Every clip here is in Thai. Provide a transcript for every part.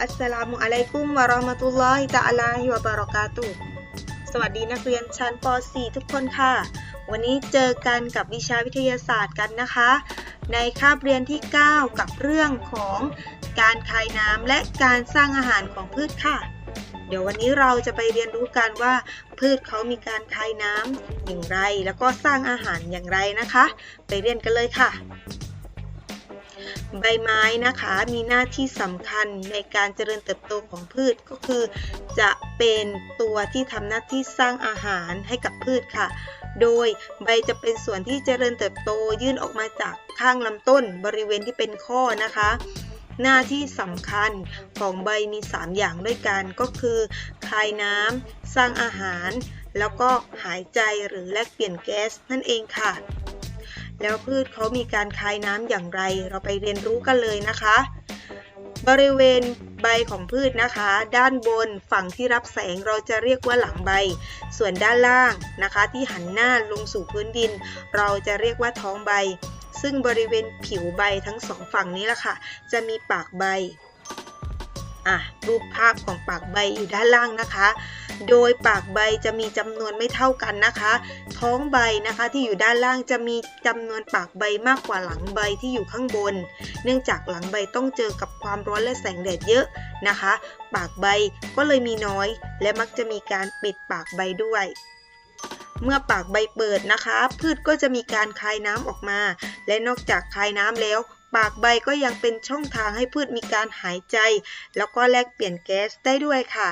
อัสสลามุอะลัยกุมวะเราะห์มะตุลลอฮิตะอาลาฮิวะบารอกาตุสวัสดีนักเรียนชั้นป .4 ทุกคนค่ะ วันนี้เจอกันกับวิชาวิทยาศาสตร์กันนะคะ ในคาบเรียนที่ 9 กับเรื่องของการคายน้ำและการสร้างอาหารของพืชค่ะ เดี๋ยววันนี้เราจะไปเรียนรู้กันว่าพืชเขามีการคายน้ำอย่างไร แล้วก็สร้างอาหารอย่างไรนะคะ ไปเรียนกันเลยค่ะ ใบไม้นะคะมีหน้าที่สำคัญในการเจริญเติบโตของพืชก็คือ จะเป็นตัวที่ทำหน้าที่สร้างอาหารให้กับพืชค่ะ โดยใบจะเป็นส่วนที่เจริญเติบโตยื่นออกมาจากข้างลำต้นบริเวณที่เป็นข้อนะคะ หน้าที่สำคัญของใบมี 3 อย่างด้วยกันก็คือคายน้ำสร้างอาหาร แล้วก็หายใจหรือแลกเปลี่ยนแก๊สนั่นเองค่ะ แล้วพืชเขามีการคายน้ำอย่างไร เราไปเรียนรู้กันเลยนะคะ บริเวณใบของพืชนะคะ ด้านบนฝั่งที่รับแสงเราจะเรียกว่าหลังใบ ส่วนด้านล่างนะคะ ที่หันหน้าลงสู่พื้นดิน เราจะเรียกว่าท้องใบ ซึ่งบริเวณผิวใบทั้งสองฝั่งนี้แหละค่ะ จะมีปากใบ อะรูปภาพของปากใบอยู่ด้านล่างนะคะ โดยปากใบจะมีจำนวนไม่เท่ากันนะคะ ท้องใบนะคะที่อยู่ด้านล่างจะมีจำนวนปากใบมากกว่าหลังใบที่อยู่ข้างบน เนื่องจากหลังใบต้องเจอกับความร้อนและแสงแดดเยอะนะคะ ปากใบก็เลยมีน้อย และมักจะมีการปิดปากใบด้วยเมื่อปากใบเปิดนะคะ พืชก็จะมีการคายน้ำออกมา และนอกจากคายน้ำแล้ว ปากใบก็ยังเป็นช่องทางให้พืชมีการหายใจ แล้วก็แลกเปลี่ยนแก๊สได้ด้วยค่ะ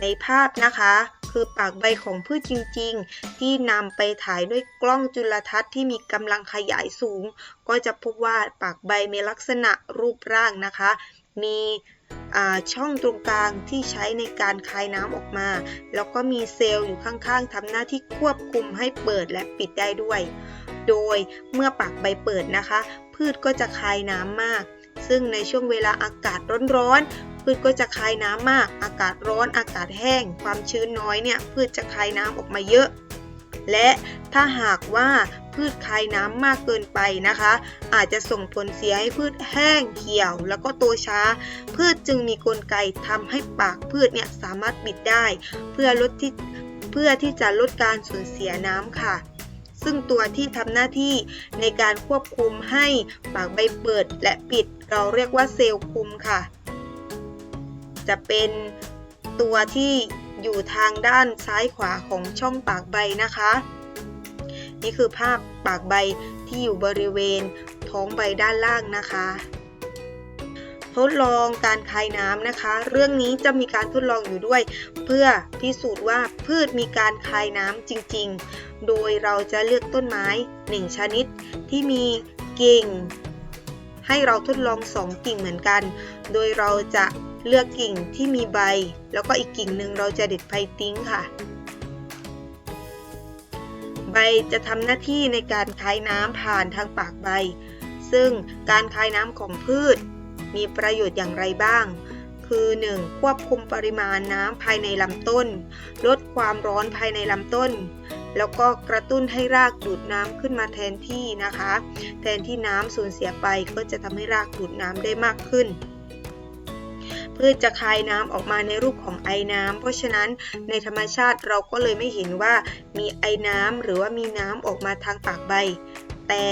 ในภาพนะคะคือปากใบของพืชจริงๆ ที่นำไปถ่ายด้วยกล้องจุลทรรศน์ที่มีกำลังขยายสูง ก็จะพบว่าปากใบมีลักษณะรูปร่างนะคะ มี ช่องตรงกลางที่ใช้ในการคายน้ำออกมา แล้วก็มีเซลล์อยู่ข้างๆทำหน้าที่ควบคุมให้เปิดและปิดได้ด้วย โดยเมื่อปากใบเปิดนะคะ พืชก็จะคายน้ำมาก ซึ่งในช่วงเวลาอากาศร้อนๆพืชก็จะคายน้ำมาก อากาศร้อนอากาศแห้ง ความชื้นน้อยเนี่ยพืชจะคายน้ำออกมาเยอะ และถ้าหากว่าพืชคายน้ำมากเกินไปนะคะ อาจจะส่งผลเสียให้พืชแห้งเหี่ยว แล้วก็โตช้า พืชจึงมีกลไกทำให้ปากพืชเนี่ยสามารถปิดได้ เพื่อลดที่เพื่อที่จะลดการสูญเสียน้ำค่ะ ซึ่งตัวที่ทำหน้าที่ในการควบคุมให้ปากใบเปิดและปิด เราเรียกว่าเซลล์คุมค่ะ จะเป็นตัวที่ อยู่ทางด้านซ้ายขวาของช่องปากใบนะคะ นี่คือภาพปากใบที่อยู่บริเวณท้องใบด้านล่างนะคะ ทดลองการคายน้ำนะคะ เรื่องนี้จะมีการทดลองอยู่ด้วย เพื่อพิสูจน์ว่าพืชมีการคายน้ำจริง ๆ โดยเราจะเลือกต้นไม้ 1 ชนิดที่มีกิ่งให้เราทดลอง 2 กิ่งเหมือนกัน โดยเราจะ เลือกกิ่งที่มีใบ แล้วก็อีกกิ่งหนึ่งเราจะเด็ดไผ่ทิ้งค่ะ ใบจะทำหน้าที่ในการคายน้ำผ่านทางปากใบ ซึ่งการคายน้ำของพืช มีประโยชน์อย่างไรบ้าง คือ 1. ควบคุมปริมาณน้ำภายในลำต้น ลดความร้อนภายในลำต้น แล้วก็กระตุ้นให้รากดูดน้ำขึ้นมาแทนที่นะคะ แทนที่น้ำสูญเสียไปก็จะทำให้รากดูดน้ำได้มากขึ้น พืชจะคายน้ำออกมาในรูปของไอน้ำเพราะฉะนั้นในธรรมชาติเราก็เลยไม่เห็นว่ามีไอน้ำหรือว่ามีน้ำออกมาทางปากใบ แต่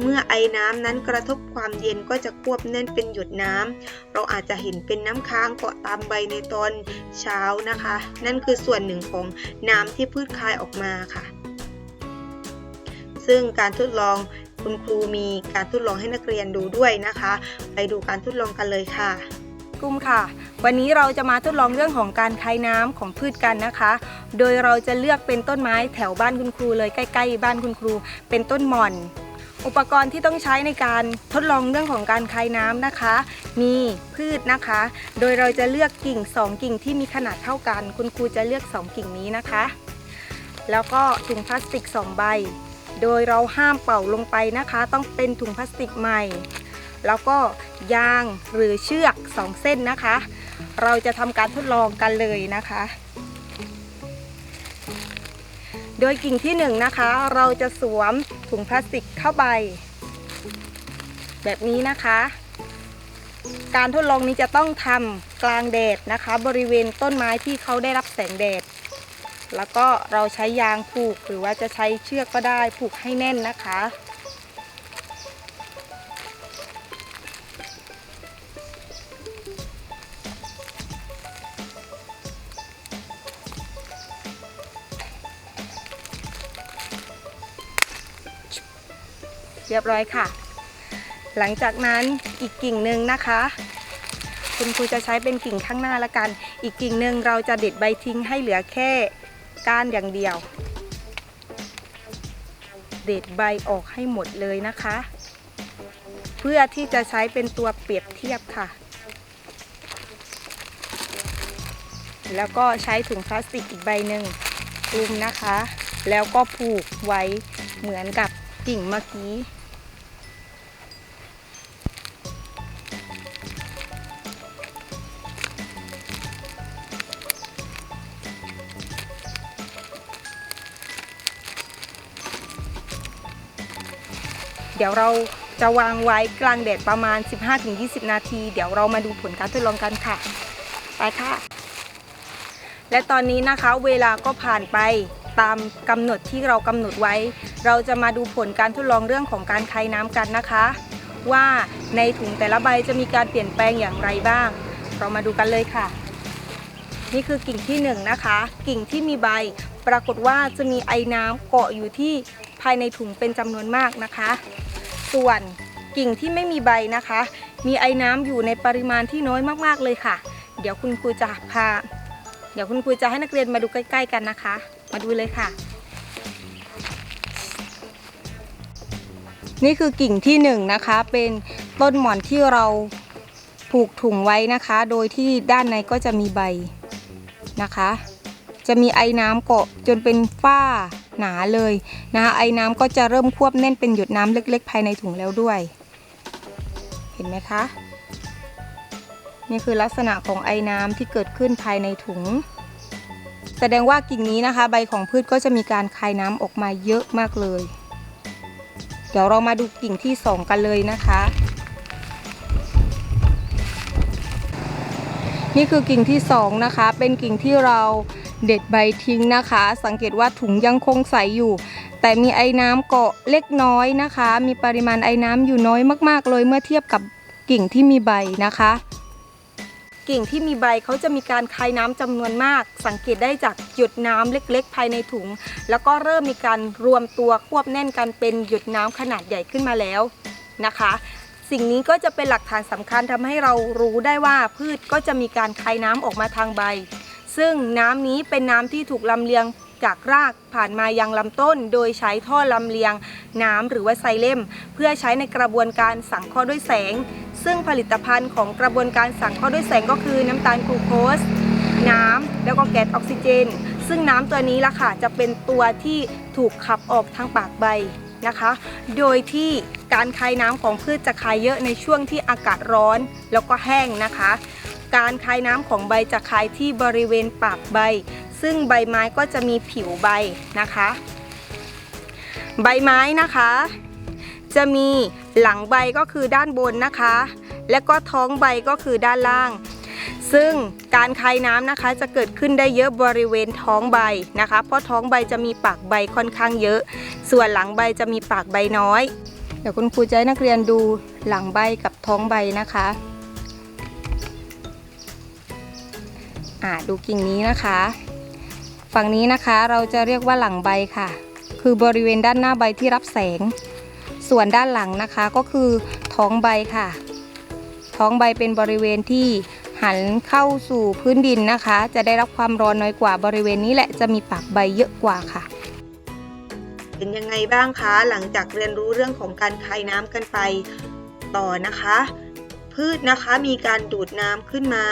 เมื่อไอน้ำนั้นกระทบความเย็นก็จะควบแน่นเป็นหยดน้ำเราอาจจะเห็นเป็นน้ำค้างเกาะตามใบในตอนเช้านะคะ นั่นคือส่วนหนึ่งของน้ำที่พืชคายออกมาค่ะ ซึ่งการทดลองคุณครูมีการทดลองให้นักเรียนดูด้วยนะคะ ไปดูการทดลองกันเลยค่ะ กุมค่ะ วันนี้เราจะมาทดลองเรื่องของการคายน้ำของพืชกันนะคะ โดยเราจะเลือกเป็นต้นไม้แถวบ้านคุณครูเลยใกล้ๆ บ้านคุณครู เป็นต้นหม่อน อุปกรณ์ที่ต้องใช้ในการทดลองเรื่องของการคายน้ำนะคะ มีพืชนะคะ โดยเราจะเลือกกิ่ง 2 กิ่งที่มีขนาดเท่ากัน คุณครูจะเลือก 2 กิ่งนี้นะคะ แล้วก็ถุงพลาสติก 2 ใบ โดยเราห้ามเป่าลงไปนะคะ ต้องเป็นถุงพลาสติกใหม่ แล้วก็ยางหรือเชือก 2 เส้นนะคะ เราจะทำการทดลองกันเลยนะคะ โดยกิ่งที่1นงนะคะ เราจะสวมถุงพลาสติกเข้าไป แบบนี้นะคะ การทดลองนี้จะต้องทำกลางแดดนะคะ บริเวณต้นไม้ที่เขาได้รับแสงแดด แล้วก็เราใช้ยางผูกหรือว่าจะใช้เชือกก็ได้ผูกให้แน่นนะคะ เรียบร้อยค่ะ หลังจากนั้นอีกกิ่งหนึ่งนะคะ คุณครูจะใช้เป็นกิ่งข้างหน้าละกัน อีกกิ่งหนึ่งเราจะเด็ดใบทิ้งให้เหลือแค่ก้านอย่างเดียว เด็ดใบออกให้หมดเลยนะคะ เพื่อที่จะใช้เป็นตัวเปรียบเทียบค่ะ แล้วก็ใช้ถุงพลาสติกอีกใบหนึ่งคลุมนะคะ แล้วก็ผูกไว้เหมือนกับกิ่งเมื่อกี้ เดี๋ยวเราจะวางไว้กลางแดดประมาณ 15-20 นาที เดี๋ยวเรามาดูผลการทดลองกันค่ะ ไปค่ะ และตอนนี้นะคะเวลาก็ผ่านไปตามกำหนดที่เรากำหนดไว้ เราจะมาดูผลการทดลองเรื่องของการคายน้ำกันนะคะ ว่าในถุงแต่ละใบจะมีการเปลี่ยนแปลงอย่างไรบ้าง เรามาดูกันเลยค่ะ นี่คือกิ่งที่หนึ่งนะคะ กิ่งที่มีใบ ปรากฏว่าจะมีไอ้น้ำเกาะอยู่ที่ ภายในถุงเป็นจำนวนมากนะคะ ส่วนกิ่งที่ไม่มีใบนะคะ มีไอ้น้ำอยู่ในปริมาณที่น้อยมากๆเลยค่ะ เดี๋ยวคุณครูจะพา เดี๋ยวคุณครูจะให้นักเรียนมาดูใกล้ ๆ กันนะคะ มาดูเลยค่ะ นี่คือกิ่งที่หนึ่งนะคะ เป็นต้นหมอนที่เราผูกถุงไว้นะคะ โดยที่ด้านในก็จะมีใบนะคะ จะมีไอ้น้ำเกาะจนเป็นฝ้า หนาเลยนะคะไอ้น้ำก็จะเริ่มควบแน่นเป็นหยดน้ำเล็ก ๆ ภายในถุงแล้วด้วย เห็นไหมคะ นี่คือลักษณะของไอ้น้ำที่เกิดขึ้นภายในถุง แสดงว่ากิ่งนี้นะคะ ใบของพืชก็จะมีการคายน้ำออกมาเยอะมากเลย เดี๋ยวเรามาดูกิ่งที่สองกันเลยนะคะ นี่คือกิ่งที่สองนะคะ เป็นกิ่งที่เราเด็ดใบทิ้งนะคะ สังเกตว่าถุงยังคงใสอยู่ แต่มีไอ้น้ำเกาะเล็กน้อยนะคะ มีปริมาณไอ้น้ำอยู่น้อยมาก ๆ เลยเมื่อเทียบกับกิ่งที่มีใบนะคะ กิ่งที่มีใบเขาจะมีการคายน้ำจำนวนมาก สังเกตได้จากหยดน้ำเล็ก ๆ ภายในถุง แล้วก็เริ่มมีการรวมตัวควบแน่นกันเป็นหยดน้ำขนาดใหญ่ขึ้นมาแล้วนะคะ สิ่งนี้ก็จะเป็นหลักฐานสำคัญทำให้เรารู้ได้ว่าพืชก็จะมีการคายน้ำออกมาทางใบ ซึ่งน้ำนี้เป็นน้ำที่ถูกลำเลียงจากรากผ่านมายังลำต้น โดยใช้ท่อลำเลียงน้ำหรือว่าไซเลมเพื่อใช้ในกระบวนการสังเคราะห์ด้วยแสง ซึ่งผลิตภัณฑ์ของกระบวนการสังเคราะห์ด้วยแสงก็คือน้ำตาลกลูโคส น้ำแล้วก็แก๊สออกซิเจน ซึ่งน้ำตัวนี้ล่ะค่ะจะเป็นตัวที่ถูกขับออกทางปากใบ นะคะ โดยที่การคายน้ำของพืชจะคายเยอะในช่วงที่อากาศร้อนแล้วก็แห้งนะคะ การคายน้ำของใบจะคายที่บริเวณปากใบ ซึ่งใบไม้ก็จะมีผิวใบนะคะ ใบไม้นะคะ จะมีหลังใบก็คือด้านบนนะคะ และก็ท้องใบก็คือด้านล่าง ซึ่งการคายน้ำนะคะจะเกิดขึ้นได้เยอะบริเวณท้องใบนะคะ เพราะท้องใบจะมีปากใบค่อนข้างเยอะ ส่วนหลังใบจะมีปากใบน้อย เดี๋ยวคุณครูจะให้นักเรียนดูหลังใบกับท้องใบนะคะอ่าดูกิ่งนี้นะคะ ฝั่งนี้นะคะเราจะเรียกว่าหลังใบค่ะ คือบริเวณด้านหน้าใบที่รับแสง ส่วนด้านหลังนะคะก็คือท้องใบค่ะ ท้องใบเป็นบริเวณที่ หันเข้าสู่พื้นดินนะคะ จะได้รับความร้อนน้อยกว่าบริเวณนี้แหละจะมีปากใบเยอะกว่าค่ะ เป็นยังไงบ้างคะ หลังจากเรียนรู้เรื่องของการคายน้ำกันไปต่อนะคะ พืชนะคะมีการดูดน้ำขึ้นมา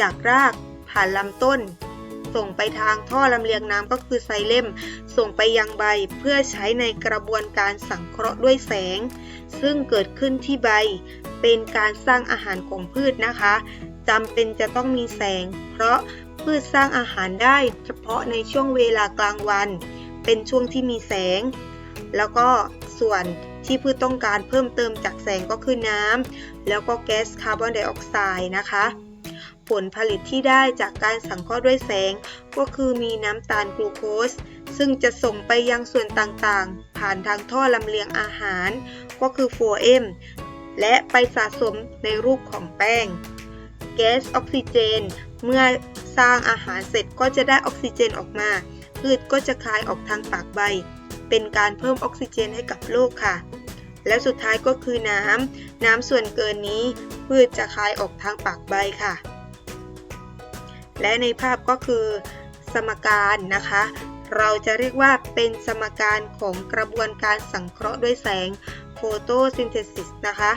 จากรากผ่านลำต้น ส่งไปทางท่อลำเลียงน้ำก็คือไซเลมส่งไปยังใบเพื่อใช้ในกระบวนการสังเคราะห์ด้วยแสง ซึ่งเกิดขึ้นที่ใบเป็นการสร้างอาหารของพืชนะคะ จำเป็นจะต้องมีแสง เพราะพืชสร้างอาหารได้เฉพาะในช่วงเวลากลางวัน เป็นช่วงที่มีแสง แล้วก็ส่วนที่พืชต้องการเพิ่มเติมจากแสงก็คือน้ำแล้วก็แก๊สคาร์บอนไดออกไซด์นะคะผลผลิตที่ได้จากการสังเคราะห์ด้วยแสง ก็คือมีน้ำตาลกลูโคส ซึ่งจะส่งไปยังส่วนต่างๆ ผ่านทางท่อลำเลียงอาหาร ก็คือโฟเอมและไปสะสมในรูปของแป้ง แก๊สออกซิเจน เมื่อสร้างอาหารเสร็จก็จะได้ออกซิเจนออกมา พืชก็จะคายออกทางปากใบ เป็นการเพิ่มออกซิเจนให้กับโลกค่ะ และสุดท้ายก็คือน้ำ น้ำส่วนเกินนี้ พืชจะคายออกทางปากใบค่ะ และในภาพก็คือ สมการนะคะ เราจะเรียกว่าเป็นสมการของกระบวนการสังเคราะห์ด้วยแสงโฟโตซินเทซิสนะคะ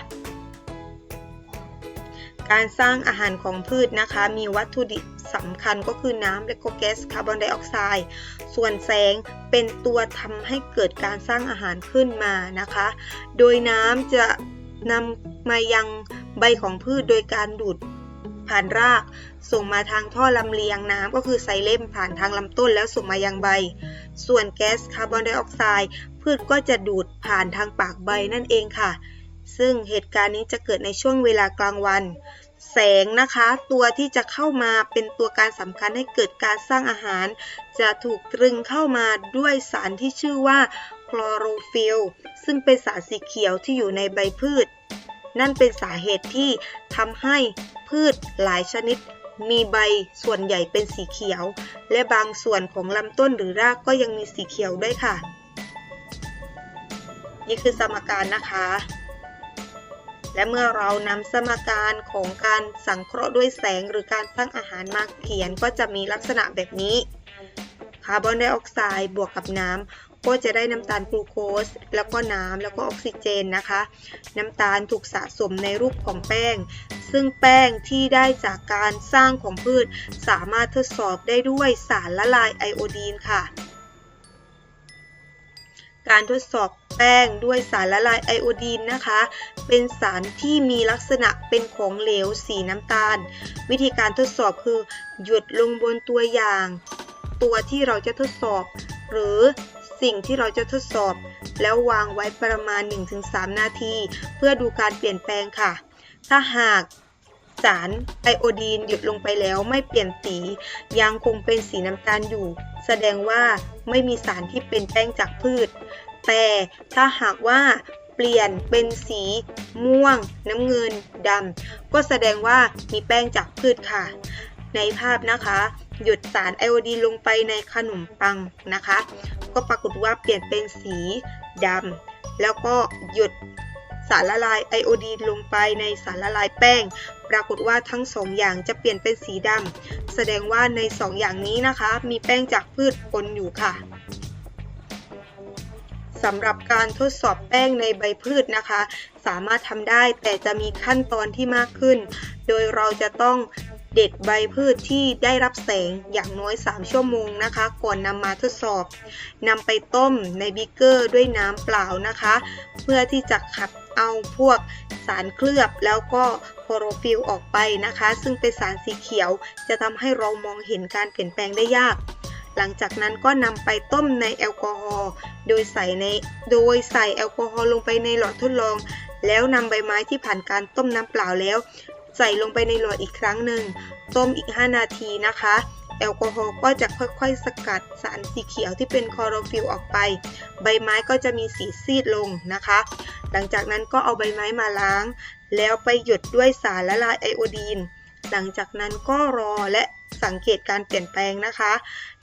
การสร้างอาหารของพืชนะคะ มีวัตถุดิบสำคัญก็คือน้ำและก็แก๊สคาร์บอนไดออกไซด์ส่วนแสงเป็นตัวทำให้เกิดการสร้างอาหารขึ้นมานะคะ โดยน้ำจะนำมายังใบของพืชโดยการดูดผ่านราก ส่งมาทางท่อลำเลียงน้ำก็คือไซเลมผ่านทางลำต้นแล้วส่งมายังใบ ส่วนแก๊สคาร์บอนไดออกไซด์พืชก็จะดูดผ่านทางปากใบนั่นเองค่ะ ซึ่งเหตุการณ์นี้จะเกิดในช่วงเวลากลางวัน แสงนะคะ ตัวที่จะเข้ามาเป็นตัวการสำคัญให้เกิดการสร้างอาหาร จะถูกตรึงเข้ามาด้วยสารที่ชื่อว่าคลอโรฟิลซึ่งเป็นสารสีเขียวที่อยู่ในใบพืช นั่นเป็นสาเหตุที่ทำให้พืชหลายชนิดมีใบส่วนใหญ่เป็นสีเขียว และบางส่วนของลำต้นหรือรากก็ยังมีสีเขียวด้วยค่ะ นี่คือสมการนะคะ และเมื่อเรานำสมการของการสังเคราะห์ด้วยแสงหรือการสร้างอาหารมาเขียนก็จะมีลักษณะแบบนี้ คาร์บอนไดออกไซด์บวกกับน้ำก็จะได้น้ำตาลกลูโคส แล้วก็น้ำแล้วก็ออกซิเจนนะคะ น้ำตาลถูกสะสมในรูปของแป้ง ซึ่งแป้งที่ได้จากการสร้างของพืช สามารถทดสอบได้ด้วยสารละลายไอโอดีนค่ะ การทดสอบแป้งด้วยสารละลายไอโอดีนนะคะ เป็นสารที่มีลักษณะเป็นของเหลวสีน้ำตาล วิธีการทดสอบคือ หยดลงบนตัวอย่าง ตัวที่เราจะทดสอบ หรือสิ่งที่เราจะทดสอบ แล้ววางไว้ประมาณ 1-3 นาที เพื่อดูการเปลี่ยนแปลงค่ะ ถ้าหากสารไอโอดีนหยุดลงไปแล้วไม่เปลี่ยนสียังคงเป็นสีน้ำตาลอยู่ แสดงว่าไม่มีสารที่เป็นแป้งจากพืช แต่ถ้าหากว่าเปลี่ยนเป็นสีม่วง น้ำเงินดำก็แสดงว่ามีแป้งจากพืชค่ะ ในภาพนะคะ หยดสารไอโอดีนลงไปในขนมปังนะคะ ก็ปรากฏว่าเปลี่ยนเป็นสีดำแล้วก็หยดสารละลายไอโอดีนลงไปในสารละลายแป้ง ปรากฏว่าทั้งสองอย่างจะเปลี่ยนเป็นสีดำแสดงว่าในสองอย่างนี้นะคะ มีแป้งจากพืชปนอยู่ค่ะ สำหรับการทดสอบแป้งในใบพืชนะคะ สามารถทำได้แต่จะมีขั้นตอนที่มากขึ้น โดยเราจะต้องเด็ดใบพืชที่ได้รับแสงอย่างน้อย 3 ชั่วโมงนะคะ ก่อนนำมาทดสอบนำไปต้มในบิกเกอร์ด้วยน้ำเปล่านะคะ เพื่อที่จะขัดเอาพวกสารเคลือบแล้วก็โคโรฟิลออกไปนะคะ ซึ่งเป็นสารสีเขียวจะทำให้เรามองเห็นการเปลี่ยนแปลงได้ยาก หลังจากนั้นก็นำไปต้มในแอลกอฮอล์โดยใส่ในโดยใส่แอลกอฮอล์ลงไปในหลอดทดลอง แล้วนำใบไม้ที่ผ่านการต้มน้ำเปล่าแล้ว ใส่ลงไปในหลอดอีกครั้งหนึ่ง ต้มอีก 5 นาทีนะคะ แอลกอฮอล์ก็จะค่อยๆ สกัดสารสีเขียวที่เป็นคลอโรฟิลออกไป ใบไม้ก็จะมีสีซีดลงนะคะ หลังจากนั้นก็เอาใบไม้มาล้าง แล้วไปหยดด้วยสารละลายไอโอดีนหลังจากนั้นก็รอและ สังเกตการเปลี่ยนแปลงนะคะ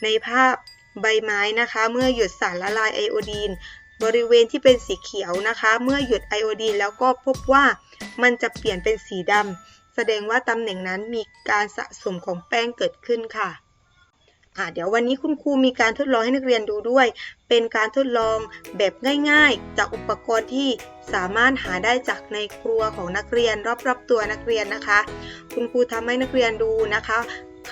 ในภาพใบไม้นะคะ เมื่อหยุดสารละลายไอโอดีน บริเวณที่เป็นสีเขียวนะคะ เมื่อหยุดไอโอดีนแล้วก็พบว่ามันจะเปลี่ยนเป็นสีดำแสดงว่าตำแหน่งนั้นมีการสะสมของแป้งเกิดขึ้นค่ะอ่าเดี๋ยววันนี้คุณครูมีการทดลองให้นักเรียนดูด้วย เป็นการทดลองแบบง่ายๆ จากอุปกรณ์ที่สามารถหาได้จากในครัวของนักเรียนรอบๆตัวนักเรียนนะคะ คุณครูทำให้นักเรียนดูนะคะ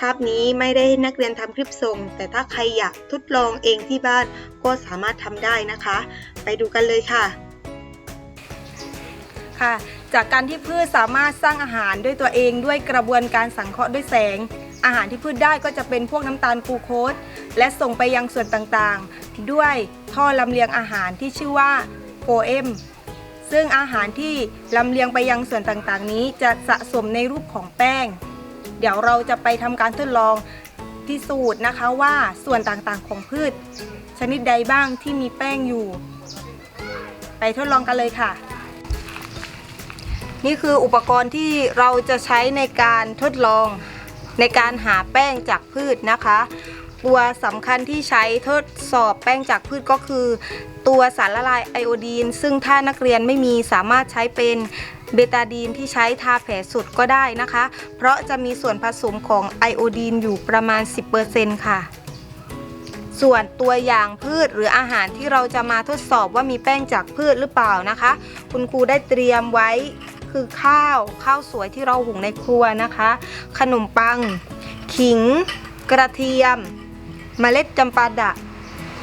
าพนี้ไม่ได้ให้นักเรียนทำคลิปส่ง แต่ถ้าใครอยากทดลองเองที่บ้านก็สามารถทำได้นะคะ ไปดูกันเลยค่ะ ค่ะ จากการที่พืชสามารถสร้างอาหารด้วยตัวเองด้วยกระบวนการสังเคราะห์ด้วยแสง อาหารที่พืชได้ก็จะเป็นพวกน้ำตาลกลูโคสและส่งไปยังส่วนต่างๆ ด้วยท่อลำเลียงอาหารที่ชื่อว่าโฟเอมซึ่งอาหารที่ลำเลียงไปยังส่วนต่างๆ นี้จะสะสมในรูปของแป้ง เดี๋ยวเราจะไปทำการทดลองพิสูจน์นะคะว่าส่วนต่างๆของพืช ชนิดใดบ้างที่มีแป้งอยู่ ไปทดลองกันเลยค่ะ นี่คืออุปกรณ์ที่เราจะใช้ในการทดลองในการหาแป้งจากพืชนะคะ ตัวสำคัญที่ใช้ทดสอบแป้งจากพืชก็คือ ตัวสารละลายไอโอดีน ซึ่งถ้านักเรียนไม่มีสามารถใช้เป็น เบตาดีนที่ใช้ทาแผลสุดก็ได้นะคะ เพราะจะมีส่วนผสมของไอโอดีนอยู่ประมาณ 10%ค่ะ ส่วนตัวอย่างพืชหรืออาหารที่เราจะมาทดสอบว่ามีแป้งจากพืชหรือเปล่านะคะ คุณครูได้เตรียมไว้คือข้าวข้าวสวยที่เราหุงในครัวนะคะ ขนมปัง ขิง กระเทียมเมล็ดจำปาดะ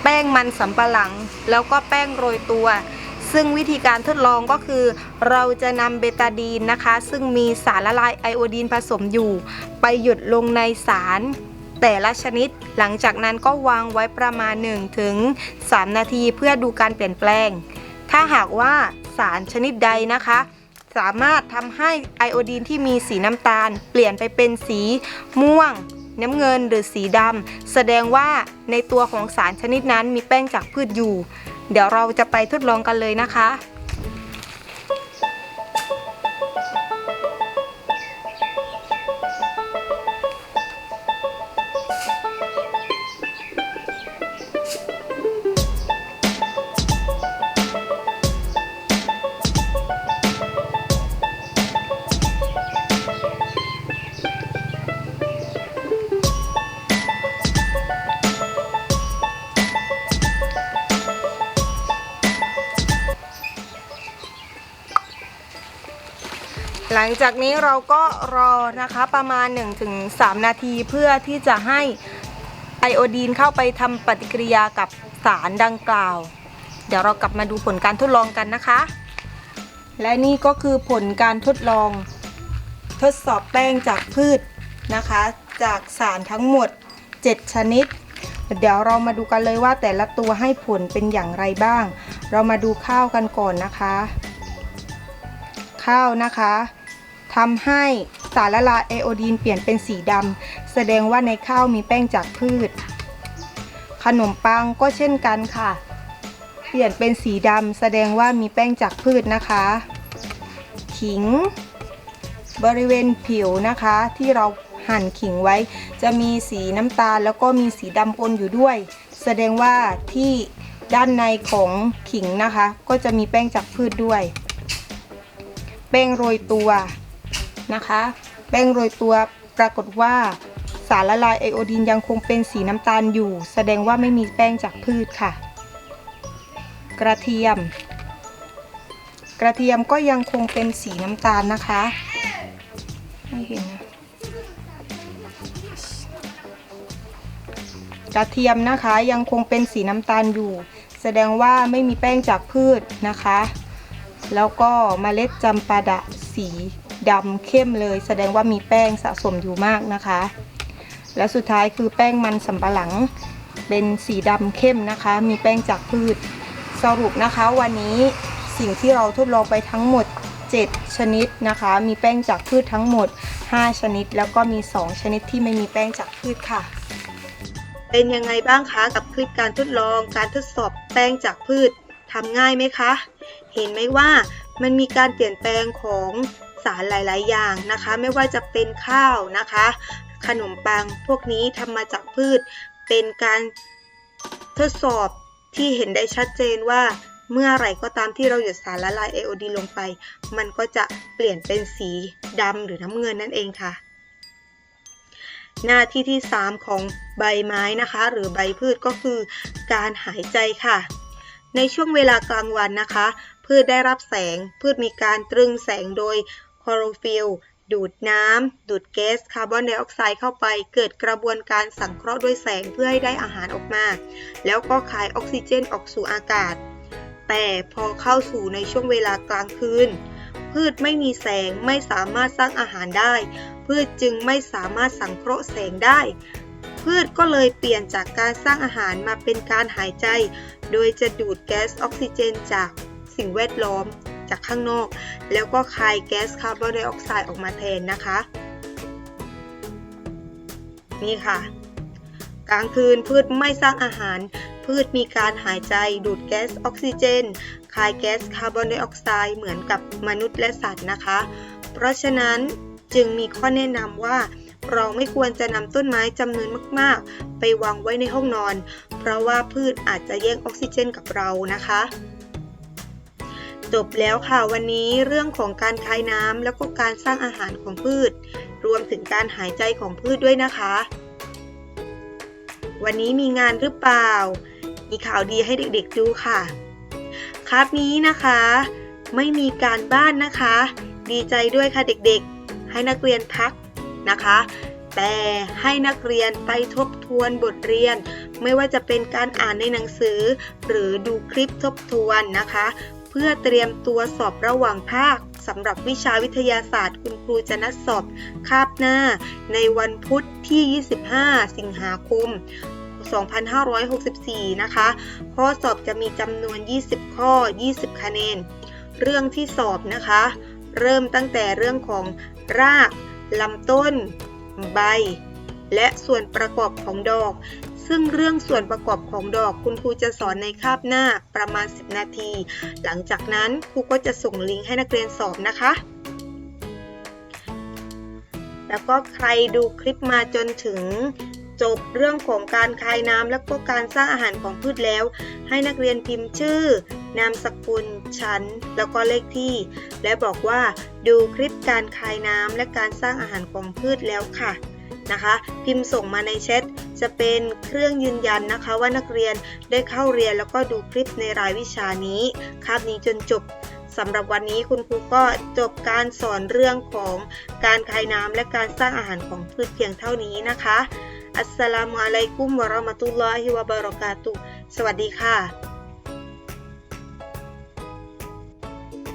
แป้งมันสำปะหลัง แล้วก็แป้งโรยตัว ซึ่งวิธีการทดลองก็คือ เราจะนำเบตาดีนนะคะ ซึ่งมีสารละลายไอโอดีนผสมอยู่ ไปหยุดลงในสารแต่ละชนิด หลังจากนั้นก็วางไว้ประมาณ 1 ถึง 3 นาทีเพื่อดูการเปลี่ยนแปลง ถ้าหากว่าสารชนิดใดนะคะ สามารถทำให้ไอโอดีนที่มีสีน้ำตาล เปลี่ยนไปเป็นสีม่วง น้ำเงินหรือสีดำแสดงว่าในตัวของสารชนิดนั้นมีแป้งจากพืชอยู่ เดี๋ยวเราจะไปทดลองกันเลยนะคะ ลังจากนี้เราก็รอนะคะประมาณ 1-3 นาทีเพื่อที่จะให้ไอโอดีนเข้าไปทำปฏิกิริยากับสารดังกล่าว เดี๋ยวเรากลับมาดูผลการทดลองกันนะคะ และนี่ก็คือผลการทดลอง ทดสอบแป้งจากพืชนะคะ จากสารทั้งหมด 7 ชนิด เดี๋ยวเรามาดูกันเลยว่าแต่ละตัวให้ผลเป็นอย่างไรบ้าง เรามาดูข้าวกันก่อนนะคะ ข้าวนะคะ ทำให้สารละลายไอโอดีนเปลี่ยนเป็นสีดำแสดงว่าในข้าวมีแป้งจากพืช ขนมปังก็เช่นกันค่ะ เปลี่ยนเป็นสีดำแสดงว่ามีแป้งจากพืชนะคะ ขิง บริเวณผิวนะคะที่เราหั่นขิงไว้ จะมีสีน้ำตาลแล้วก็มีสีดำปนอยู่ด้วย แสดงว่าที่ด้านในของขิงนะคะ ก็จะมีแป้งจากพืชด้วย แป้งโรยตัว นะคะ แป้งโรยตัวปรากฏว่าสารละลายไอโอดีนยังคงเป็นสีน้ำตาลอยู่ แสดงว่าไม่มีแป้งจากพืชค่ะ กระเทียม กระเทียมก็ยังคงเป็นสีน้ำตาลนะคะไม่เห็นนะกระเทียมนะคะยังคงเป็นสีน้ำตาลอยู่ แสดงว่าไม่มีแป้งจากพืชนะคะ แล้วก็เมล็ดจำปาดะสี ดำเข้มเลย แสดงว่ามีแป้งสะสมอยู่มากนะคะ และสุดท้ายคือแป้งมันสำปะหลังเป็นสีดำเข้มนะคะ มีแป้งจากพืชสรุปนะคะ วันนี้สิ่งที่เราทดลองไปทั้งหมด 7 ชนิดนะคะ มีแป้งจากพืชทั้งหมด 5 ชนิด แล้วก็มี 2 ชนิดที่ไม่มีแป้งจากพืชค่ะ เป็นยังไงบ้างคะกับคลิปการทดลองการทดสอบแป้งจากพืชทำง่ายไหมคะ เห็นไหมว่ามันมีการเปลี่ยนแปลงของ สารหลาย ๆ อย่างนะคะ ไม่ว่าจะเป็นข้าวนะคะ ขนมปังพวกนี้ทำมาจากพืช เป็นการทดสอบที่เห็นได้ชัดเจนว่าเมื่อไหร่ก็ตามที่เราหยดสารละลายไอโอดีลงไป มันก็จะเปลี่ยนเป็นสีดำหรือน้ำเงินนั่นเองค่ะ หน้าที่ที่ 3 ของใบไม้นะคะ หรือใบพืชก็คือการหายใจค่ะ ในช่วงเวลากลางวันนะคะ พืชได้รับแสงพืชมีการตรึงแสงโดย คลอโรฟิลดูดน้ำ ดูดแก๊สคาร์บอนไดออกไซด์เข้าไป เกิดกระบวนการสังเคราะห์ด้วยแสงเพื่อให้ได้อาหารออกมา แล้วก็คายออกซิเจนออกสู่อากาศ แต่พอเข้าสู่ในช่วงเวลากลางคืน พืชไม่มีแสงไม่สามารถสร้างอาหารได้ พืชจึงไม่สามารถสังเคราะห์แสงได้ พืชก็เลยเปลี่ยนจากการสร้างอาหารมาเป็นการหายใจ โดยจะดูดแก๊สออกซิเจนจากสิ่งแวดล้อม จากข้างนอก แล้วก็คายแก๊สคาร์บอนไดออกไซด์ออกมาแทนนะคะ นี่ค่ะ กลางคืนพืชไม่สร้างอาหาร พืชมีการหายใจดูดแก๊สออกซิเจน คายแก๊สคาร์บอนไดออกไซด์เหมือนกับมนุษย์และสัตว์นะคะ เพราะฉะนั้นจึงมีข้อแนะนำว่าเราไม่ควรจะนำต้นไม้จำนวนมาก ๆ ไปวางไว้ในห้องนอน เพราะว่าพืชอาจจะแย่งออกซิเจนกับเรานะคะ จบแล้วค่ะวันนี้เรื่องของการคายน้ำแล้วก็การสร้างอาหารของพืช รวมถึงการหายใจของพืชด้วยนะคะ วันนี้มีงานหรือเปล่า มีข่าวดีให้เด็กๆดูค่ะ ครับนี้นะคะ ไม่มีการบ้านนะคะ ดีใจด้วยค่ะเด็กๆ ให้นักเรียนพักนะคะ แต่ให้นักเรียนไปทบทวนบทเรียน ไม่ว่าจะเป็นการอ่านในหนังสือ หรือดูคลิปทบทวนนะคะ เพื่อเตรียมตัวสอบระหว่างภาคสำหรับวิชาวิทยาศาสตร์ คุณครูจะนัดสอบคาบหน้า ในวันพุธที่ 25 สิงหาคม 2564 นะคะ ข้อสอบจะมีจำนวน 20 ข้อ 20 คะแนน เรื่องที่สอบนะคะ เริ่มตั้งแต่เรื่องของรากลำต้น ใบ และส่วนประกอบของดอก ซึ่งเรื่องส่วนประกอบของดอกคุณครูจะสอนในคาบหน้าประมาณ 10 นาที หลังจากนั้นครูก็จะส่งลิงก์ให้นักเรียนสอบนะคะ แล้วก็ใครดูคลิปมาจนถึงจบเรื่องของการคายน้ำและก็การสร้างอาหารของพืชแล้ว ให้นักเรียนพิมพ์ชื่อ นามสกุล ชั้น แล้วก็เลขที่ และบอกว่าดูคลิปการคายน้ำและการสร้างอาหารของพืชแล้วค่ะนะคะ พิมพ์ส่งมาในแชท จะเป็นเครื่องยืนยันนะคะ ว่านักเรียนได้เข้าเรียนแล้วก็ดูคลิปในรายวิชานี้คาบนี้จนจบสำหรับวันนี้คุณครูก็จบการสอนเรื่องของการคายน้ำและการสร้างอาหารของพืชเพียงเท่านี้นะคะอัสสลามุอะลัยกุมวะราะมะตุลลอฮิวะบะเราะกาตุสวัสดีค่ะ